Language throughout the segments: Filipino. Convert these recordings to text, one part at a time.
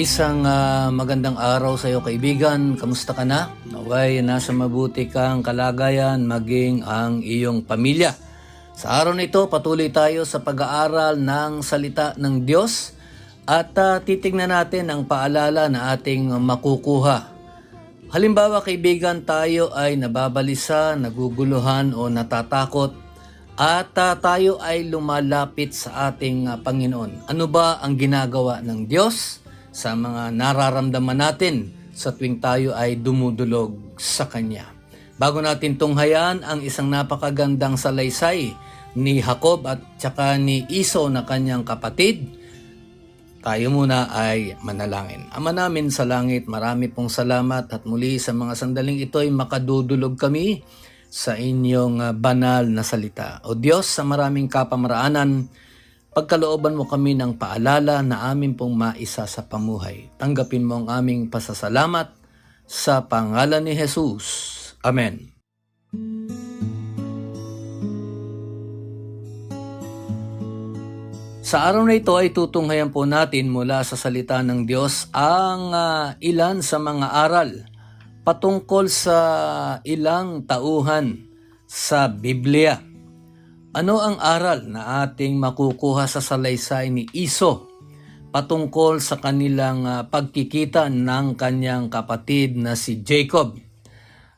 Isang ah, magandang araw sa iyo kaibigan. Kamusta ka na? Naway nasa mabuti kang kalagayan maging ang iyong pamilya. Sa araw na ito, patuloy tayo sa pag-aaral ng salita ng Diyos at ah, titignan natin ang paalala na ating makukuha. Halimbawa kaibigan, tayo ay nababalisa, naguguluhan o natatakot at ah, tayo ay lumalapit sa ating ah, Panginoon. Ano ba ang ginagawa ng Diyos sa mga nararamdaman natin sa tuwing tayo ay dumudulog sa Kanya? Bago natin tunghayan ang isang napakagandang salaysay ni Jacob at saka ni Iso na kanyang kapatid, tayo muna ay manalangin. Ama namin sa langit, marami pong salamat at muli sa mga sandaling ito ay makadudulog kami sa inyong ah, banal na salita. O Diyos, sa maraming kapamaraanan, pagkalooban mo kami ng paalala na amin pong maisa sa pamuhay. Tanggapin mo ang aming pasasalamat sa pangalan ni Jesus. Amen. Sa araw na ito ay tutunghayan po natin mula sa salita ng Diyos ang ah, ilan sa mga aral patungkol sa ilang tauhan sa Biblia. Ano ang aral na ating makukuha sa salaysay ni Iso patungkol sa kanilang ah, pagkikita ng kanyang kapatid na si Jacob?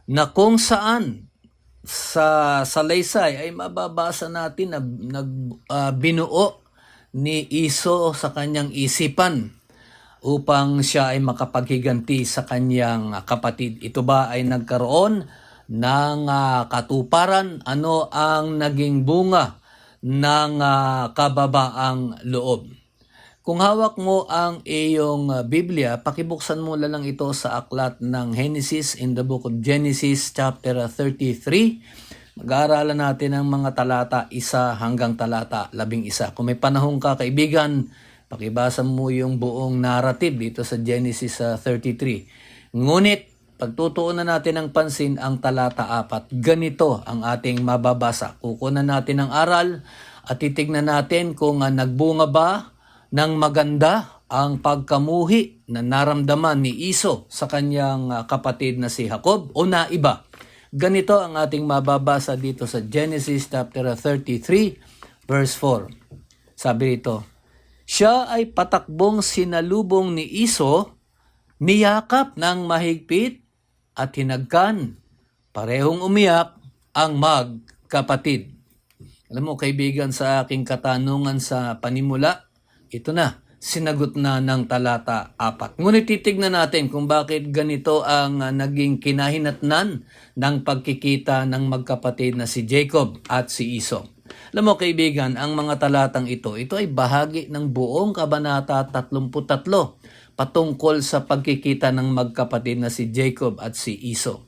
Na kung saan sa salaysay ay mababasa natin na nag, ah, binuo ni Iso sa kanyang isipan upang siya ay makapaghiganti sa kanyang kapatid. Ito ba ay nagkaroon ng ah, katuparan? Ano ang naging bunga ng ah, kababaang loob? Kung hawak mo ang iyong ah, Biblia, pakibuksan mo lang ito sa aklat ng Genesis in the book of Genesis chapter 33. Mag-aaralan natin ang mga talata isa hanggang talata labing isa. Kung may panahon ka kaibigan, pakibasa mo yung buong narrative dito sa Genesis ah, 33. Ngunit, pagtutuunan natin ng pansin ang talata 4. Ganito ang ating mababasa. Kukunan natin ang aral at titignan natin kung nagbunga ba ng maganda ang pagkamuhi na naramdaman ni Iso sa kanyang ah, kapatid na si Jacob o naiba. Ganito ang ating mababasa dito sa Genesis chapter 33 verse 4. Sabi rito, Siya ay patakbong sinalubong ni Iso, niyakap ng mahigpit at hinagkan. Parehong umiyak ang magkapatid. Alam mo kaibigan sa aking katanungan sa panimula, ito na, sinagot na ng talata 4. Ngunit titignan natin kung bakit ganito ang ah, naging kinahinatnan ng pagkikita ng magkapatid na si Jacob at si Iso. Alam mo kaibigan, ang mga talatang ito, ito ay bahagi ng buong kabanata 33 patungkol sa pagkikita ng magkapatid na si Jacob at si Iso.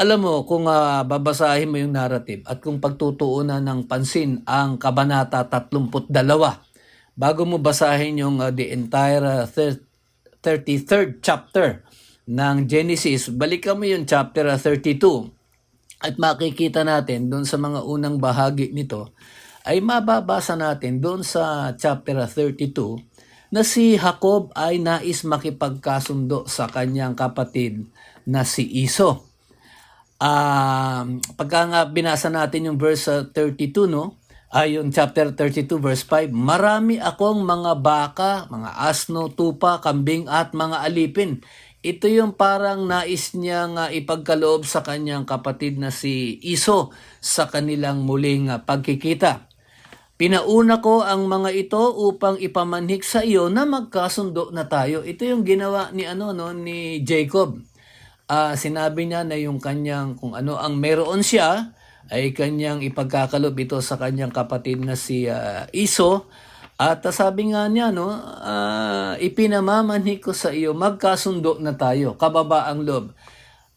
Alam mo, kung ah, babasahin mo yung narrative at kung pagtutuunan ng pansin ang kabanata 32, bago mo basahin yung uh, the entire uh, thir- 33rd chapter ng Genesis, balikan mo yung chapter uh, 32 at makikita natin doon sa mga unang bahagi nito ay mababasa natin doon sa chapter uh, 32 na si Jacob ay nais makipagkasundo sa kanyang kapatid na si Iso. Um, pagka nga binasa natin yung verse uh, 32, no? Ay, yung chapter 32 verse 5, Marami akong mga baka, mga asno, tupa, kambing at mga alipin. Ito yung parang nais niyang ah, ipagkaloob sa kanyang kapatid na si Iso sa kanilang muling ah, pagkikita. Pinauna ko ang mga ito upang ipamanhik sa iyo na magkasundo na tayo. Ito yung ginawa ni ano no ni Jacob. Ah, sinabi niya na yung kanyang kung ano ang meron siya ay kanyang ipagkakalob ito sa kanyang kapatid na si ah, Iso. At ah, sabi nga niya no, ah, ipinamamanhik ko sa iyo magkasundo na tayo, kababa ang loob.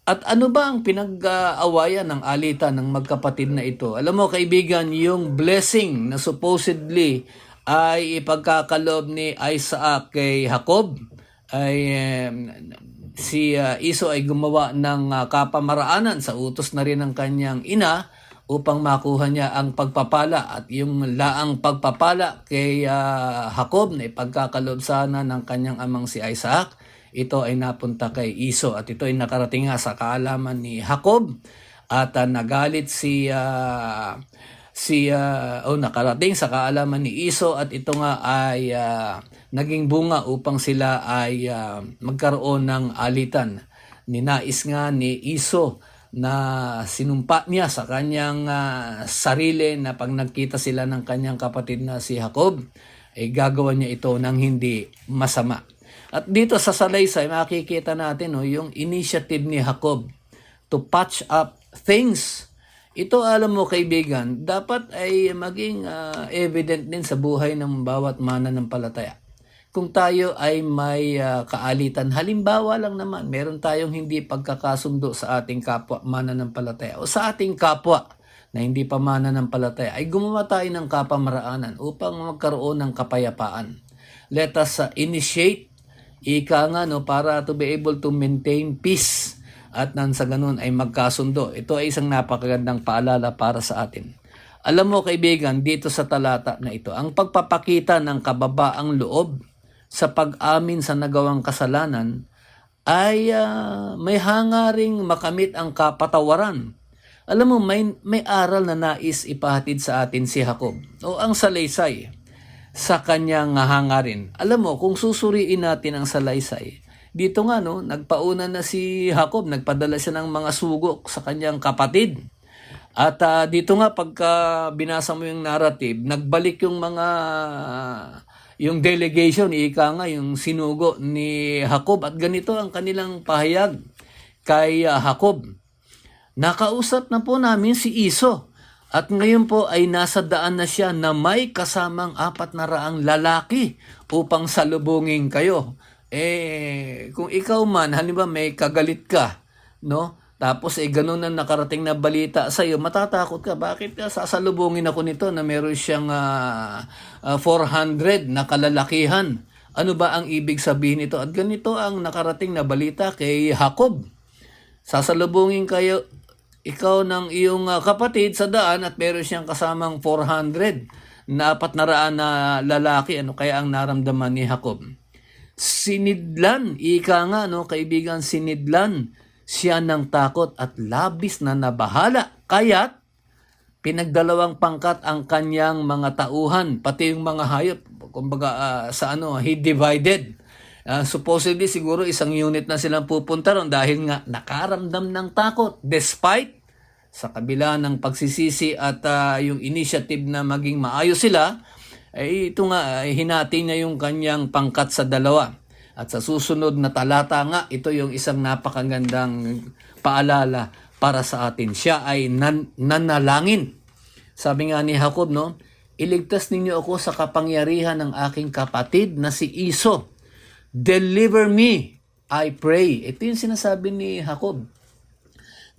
At ano ba ang pinag-awayan ng alitan ng magkapatid na ito? Alam mo kaibigan, yung blessing na supposedly ay ipagkakalob ni Isaac kay Jacob ay em, si uh, Iso ay gumawa ng uh, kapamaraanan sa utos na rin ng kanyang ina upang makuha niya ang pagpapala at yung laang pagpapala kay uh, Jacob na ipagkakalob sana ng kanyang amang si Isaac ito ay napunta kay Iso at ito ay nakarating nga sa kaalaman ni Jacob at ah, nagalit si ah, si ah, oh nakarating sa kaalaman ni Iso at ito nga ay ah, naging bunga upang sila ay ah, magkaroon ng alitan. Ninais nga ni Iso na sinumpa niya sa kanyang ah, sarili na pag nagkita sila ng kanyang kapatid na si Jacob ay gagawa niya ito ng hindi masama. At dito sa Salaysay, makikita natin no, yung initiative ni Jacob to patch up things. Ito alam mo kaibigan, dapat ay maging ah, evident din sa buhay ng bawat mananampalataya. Kung tayo ay may ah, kaalitan, halimbawa lang naman, meron tayong hindi pagkakasundo sa ating kapwa mananampalataya o sa ating kapwa na hindi pa mananampalataya, ay gumawa tayo ng kapamaraanan upang magkaroon ng kapayapaan. Let us ah, initiate Ika nga no, para to be able to maintain peace at nang sa ganun ay magkasundo. Ito ay isang napakagandang paalala para sa atin. Alam mo kaibigan, dito sa talata na ito, ang pagpapakita ng kababaang loob sa pag-amin sa nagawang kasalanan ay ah, may hangaring makamit ang kapatawaran. Alam mo, may, may aral na nais ipahatid sa atin si Jacob o ang salaysay sa kanyang hangarin. Alam mo, kung susuriin natin ang salaysay, dito nga no, nagpauna na si Jacob, nagpadala siya ng mga sugok sa kanyang kapatid. At ah, dito nga pagka binasa mo yung narrative, nagbalik yung mga yung delegation, ika nga yung sinugo ni Jacob at ganito ang kanilang pahayag kay ah, Jacob. Nakausap na po namin si Iso at ngayon po ay nasa daan na siya na may kasamang apat na raang lalaki upang salubungin kayo. Eh, kung ikaw man, halimbawa may kagalit ka, no? Tapos eh ganun na nakarating na balita sa iyo, matatakot ka. Bakit ka sasalubungin ako nito na meron siyang ah, ah, 400 na kalalakihan? Ano ba ang ibig sabihin nito? At ganito ang nakarating na balita kay Jacob. Sasalubungin kayo ikaw ng iyong ah, kapatid sa daan at meron siyang kasamang 400 na apat na lalaki. Ano kaya ang naramdaman ni Jacob? Sinidlan, ika nga no, kaibigan, sinidlan siya ng takot at labis na nabahala. Kaya't pinagdalawang pangkat ang kanyang mga tauhan, pati yung mga hayop, kumbaga ah, sa ano, he divided. Ah, supposedly siguro isang unit na silang pupunta ron dahil nga nakaramdam ng takot despite sa kabila ng pagsisisi at ah, yung initiative na maging maayos sila, ay ito nga ay hinati niya yung kanyang pangkat sa dalawa. At sa susunod na talata nga, ito yung isang napakagandang paalala para sa atin. Siya ay nan- nanalangin. Sabi nga ni Jacob, no, iligtas ninyo ako sa kapangyarihan ng aking kapatid na si Iso. Deliver me, I pray. Ito yung sinasabi ni Jacob.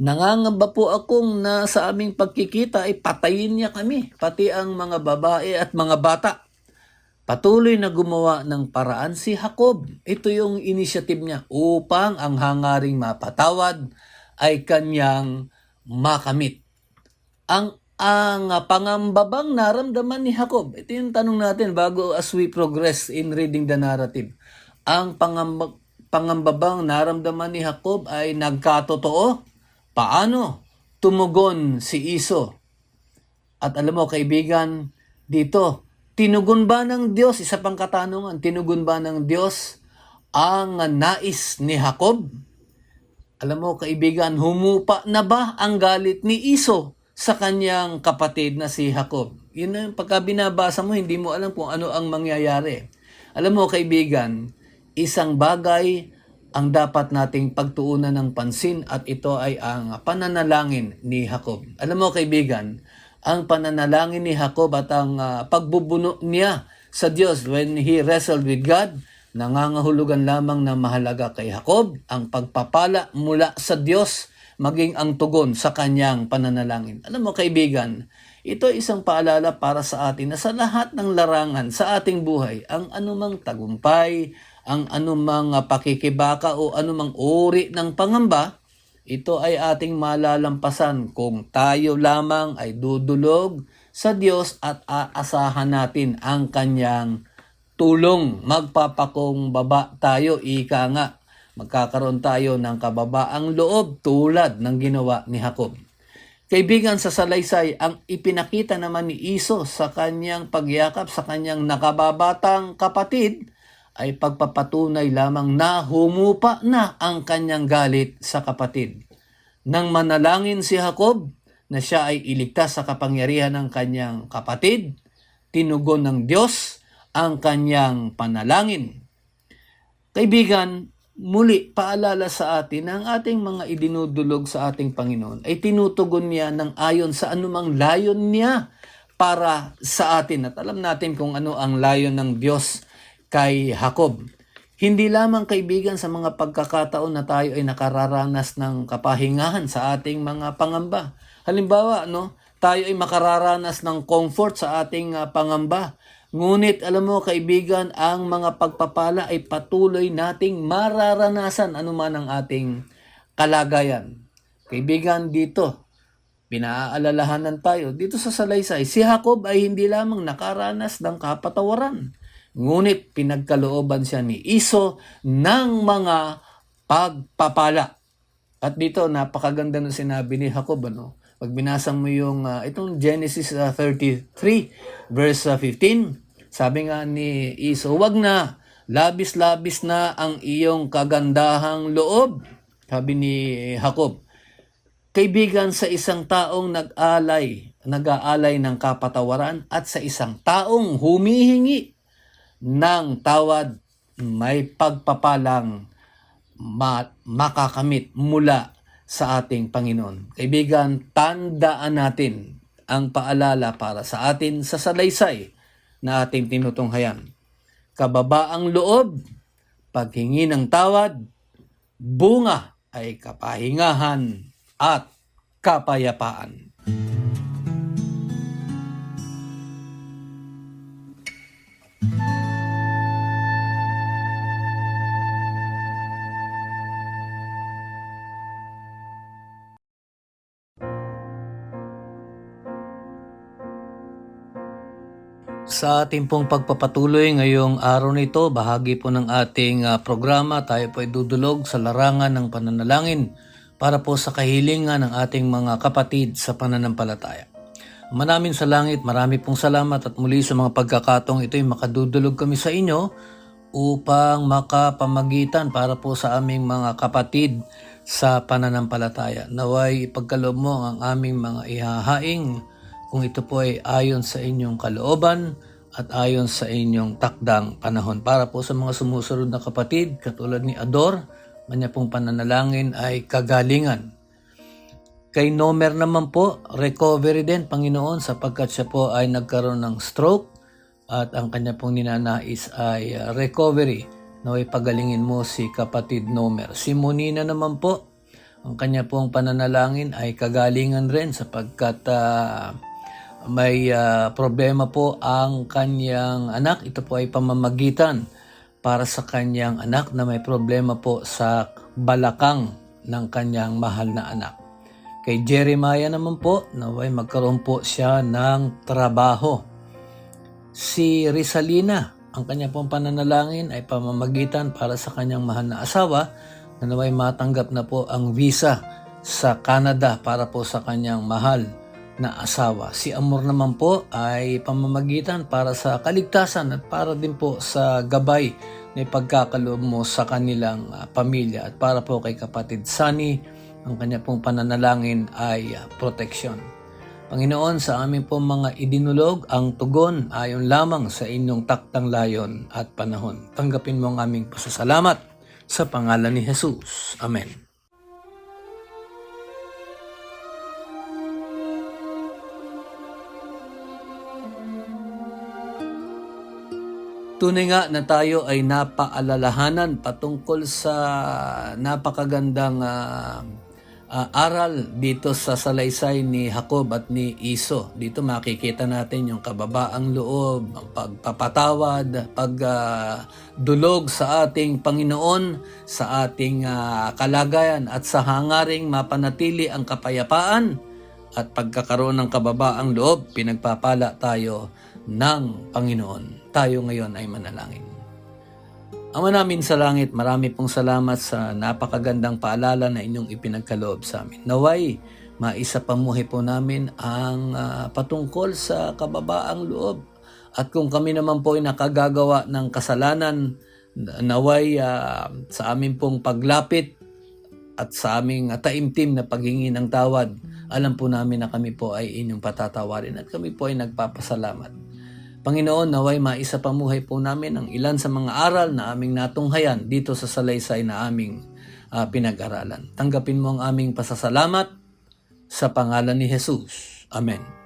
Nangangamba po akong na sa aming pagkikita ay patayin niya kami, pati ang mga babae at mga bata. Patuloy na gumawa ng paraan si Jacob. Ito yung initiative niya upang ang hangaring mapatawad ay kanyang makamit. Ang ang pangambabang naramdaman ni Jacob. Ito yung tanong natin bago as we progress in reading the narrative. Ang pangamba, pangambabang naramdaman ni Jacob ay nagkatotoo. Paano tumugon si Iso? At alam mo kaibigan, dito, tinugon ba ng Diyos? Isa pang katanungan, tinugon ba ng Diyos ang nais ni Jacob? Alam mo kaibigan, humupa na ba ang galit ni Iso sa kanyang kapatid na si Jacob? Yun na yung pagka binabasa mo, hindi mo alam kung ano ang mangyayari. Alam mo kaibigan, isang bagay ang dapat nating pagtuunan ng pansin at ito ay ang pananalangin ni Jacob. Alam mo kaibigan, ang pananalangin ni Jacob at ang ah, pagbubuno niya sa Diyos when he wrestled with God, nangangahulugan lamang na mahalaga kay Jacob ang pagpapala mula sa Diyos maging ang tugon sa kanyang pananalangin. Alam mo kaibigan, ito ay isang paalala para sa atin na sa lahat ng larangan sa ating buhay, ang anumang tagumpay, ang anumang ah, pakikibaka o anumang uri ng pangamba, ito ay ating malalampasan kung tayo lamang ay dudulog sa Diyos at aasahan natin ang kanyang tulong. Magpapakong baba tayo, ika nga. Magkakaroon tayo ng kababaang loob tulad ng ginawa ni Jacob. Kaibigan sa salaysay, ang ipinakita naman ni Iso sa kanyang pagyakap sa kanyang nakababatang kapatid ay pagpapatunay lamang na humupa na ang kanyang galit sa kapatid. Nang manalangin si Jacob na siya ay iligtas sa kapangyarihan ng kanyang kapatid, tinugon ng Diyos ang kanyang panalangin. Kaibigan, muli paalala sa atin na ang ating mga idinudulog sa ating Panginoon ay tinutugon niya ng ayon sa anumang layon niya para sa atin. At alam natin kung ano ang layon ng Diyos kay Jacob. Hindi lamang kaibigan sa mga pagkakataon na tayo ay nakararanas ng kapahingahan sa ating mga pangamba. Halimbawa, no, tayo ay makararanas ng comfort sa ating ah, pangamba. Ngunit alam mo kaibigan, ang mga pagpapala ay patuloy nating mararanasan anuman ang ating kalagayan. Kaibigan dito, pinaaalalahanan tayo dito sa salaysay. Si Jacob ay hindi lamang nakaranas ng kapatawaran. Ngunit pinagkalooban siya ni Iso ng mga pagpapala. At dito, napakaganda ng sinabi ni Jacob. Ano? Pag binasa mo yung ah, itong Genesis ah, 33 verse ah, 15, sabi nga ni Iso, wag na, labis-labis na ang iyong kagandahang loob. Sabi ni Jacob, kaibigan sa isang taong nag-alay, nag-aalay ng kapatawaran at sa isang taong humihingi ng tawad, may pagpapalang ma- makakamit mula sa ating Panginoon. Kaibigan, tandaan natin ang paalala para sa atin sa salaysay na ating tinutunghayan. Kababaang loob, paghingi ng tawad, bunga ay kapahingahan at kapayapaan. Sa ating pong pagpapatuloy ngayong araw nito, bahagi po ng ating ah, programa, tayo po ay dudulog sa larangan ng pananalangin para po sa kahilingan ng ating mga kapatid sa pananampalataya. Manamin sa langit, marami pong salamat at muli sa mga pagkakatong ito ay makadudulog kami sa inyo upang makapamagitan para po sa aming mga kapatid sa pananampalataya. Naway ipagkaloob mo ang aming mga ihahaing kung ito po ay ayon sa inyong kalooban at ayon sa inyong takdang panahon. Para po sa mga sumusunod na kapatid, katulad ni Ador, manya pong pananalangin ay kagalingan. Kay Nomer naman po, recovery din, Panginoon, sapagkat siya po ay nagkaroon ng stroke at ang kanya pong ninanais ay uh, recovery. Naway pagalingin mo si kapatid Nomer. Si Monina naman po, ang kanya pong pananalangin ay kagalingan rin sapagkat ah, may ah, problema po ang kanyang anak. Ito po ay pamamagitan para sa kanyang anak na may problema po sa balakang ng kanyang mahal na anak. Kay Jeremiah naman po, naway magkaroon po siya ng trabaho. Si Rizalina, ang kanya pong pananalangin ay pamamagitan para sa kanyang mahal na asawa na naway matanggap na po ang visa sa Canada para po sa kanyang mahal na asawa. Si Amor naman po ay pamamagitan para sa kaligtasan at para din po sa gabay na ipagkakaloob mo sa kanilang ah, pamilya at para po kay kapatid Sunny, ang kanya pong pananalangin ay ah, proteksyon. Panginoon, sa amin po mga idinulog ang tugon ayon lamang sa inyong taktang layon at panahon. Tanggapin mo ang aming pasasalamat sa pangalan ni Jesus. Amen. Tunay nga na tayo ay napaalalahanan patungkol sa napakagandang ah, ah, aral dito sa salaysay ni Jacob at ni Iso. Dito makikita natin yung kababaang loob, pagpapatawad, pagdulog sa ating Panginoon, sa ating ah, kalagayan at sa hangaring mapanatili ang kapayapaan at pagkakaroon ng kababaang loob, pinagpapala tayo ng Panginoon. Tayo ngayon ay manalangin. Ama namin sa langit, marami pong salamat sa napakagandang paalala na inyong ipinagkaloob sa amin. Naway, maisa pamuhay po namin ang ah, patungkol sa kababaang loob. At kung kami naman po ay nakagagawa ng kasalanan, naway ah, sa amin pong paglapit at sa aming taimtim na paghingi ng tawad, alam po namin na kami po ay inyong patatawarin at kami po ay nagpapasalamat. Panginoon, naway maisa pamuhay po namin ang ilan sa mga aral na aming natunghayan dito sa salaysay na aming ah, pinag-aralan. Tanggapin mo ang aming pasasalamat sa pangalan ni Jesus. Amen.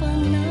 Pananalangin